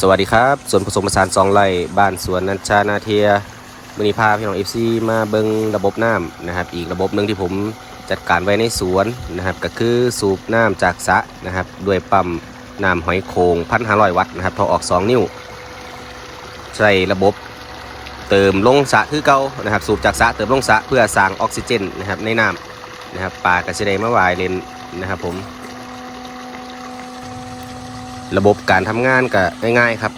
สวัสดีครับส่วนผสมผสานสองไร่บ้านสวนนันชานาเทียมือนีพาพี่น้องเอฟซีมาเบิงระบบน้ำนะครับ อีกระบบหนึ่งที่ผมจัดการไว้ในสวนนะครับ ก็คือสูบน้ำจากสระนะครับ ด้วยปั๊มน้ำหอยโขงพันห้าร้อยวัตต์นะครับท่อออก 2 นิ้วใส่ระบบเติมลงสระคือเก่านะครับ สูบจากสระเติมลงสระเพื่อสร้างออกซิเจนนะครับในน้ำนะครับปลากระเฉดมาวายเลนนะครับผม ระบบการทำงานก็ง่ายๆครับ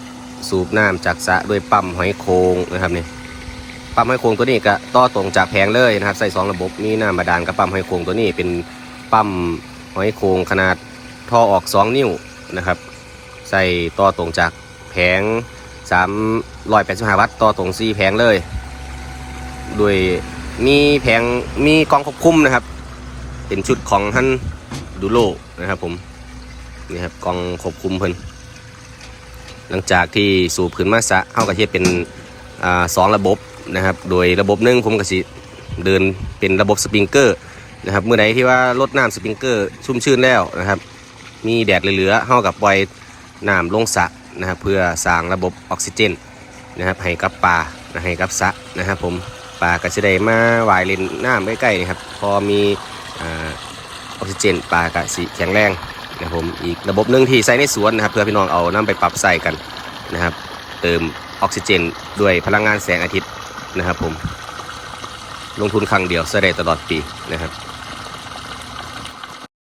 สูบน้ำจากสระด้วยปั๊มหอยโขงนะครับนี่ปั๊มหอยโขงตัวนี้ก็ต่อตรงจากแผงเลยนะครับ ใส่สองระบบมีน้ำบาดาลกับปั๊มหอยโขงตัวนี้เป็นปั๊มหอยโขงขนาดท่อออก 2 นิ้วนะครับ ใส่ต่อตรงจากแผง385วัตต์ต่อตรง4แผงเลยโดยมีแผงมีกองควบคุมนะครับ เป็นชุดของท่านดูโลนะครับผม นี่ครับกองควบคุมเพิ่นหลังจากที่สูบขึ้นมาสะเข้ากับเทียเป็นอ่าสองระบบนะครับ โดยระบบหนึ่งผมก็สิเดินเป็นระบบสปริงเกอร์นะครับเมื่อใดที่ว่าลดน้ำสปริงเกอร์ชุ่มชื้นแล้วนะครับ มีแดดเหลือๆเข้ากับปล่อยน้ำลงสะนะครับ เพื่อสร้างระบบออกซิเจนนะครับให้กับปลาให้กับสะนะครับ ผมปลาก็จะได้มาวายเล่นน้ำใกล้ๆนะครับ พอมีอออกซิเจนปลาก็สิแข็งแรง นะครับผมอีกระบบหนึ่งที่ใส่ในสวนนะครับ เพื่อพี่น้องเอานํไปปรับใส่กันนะครับ เติมออกซิเจนด้วยพลังงานแสงอาทิตย์นะครับผมลงทุนครั้งเดียวใช้ได้ตลอดปีนะครับ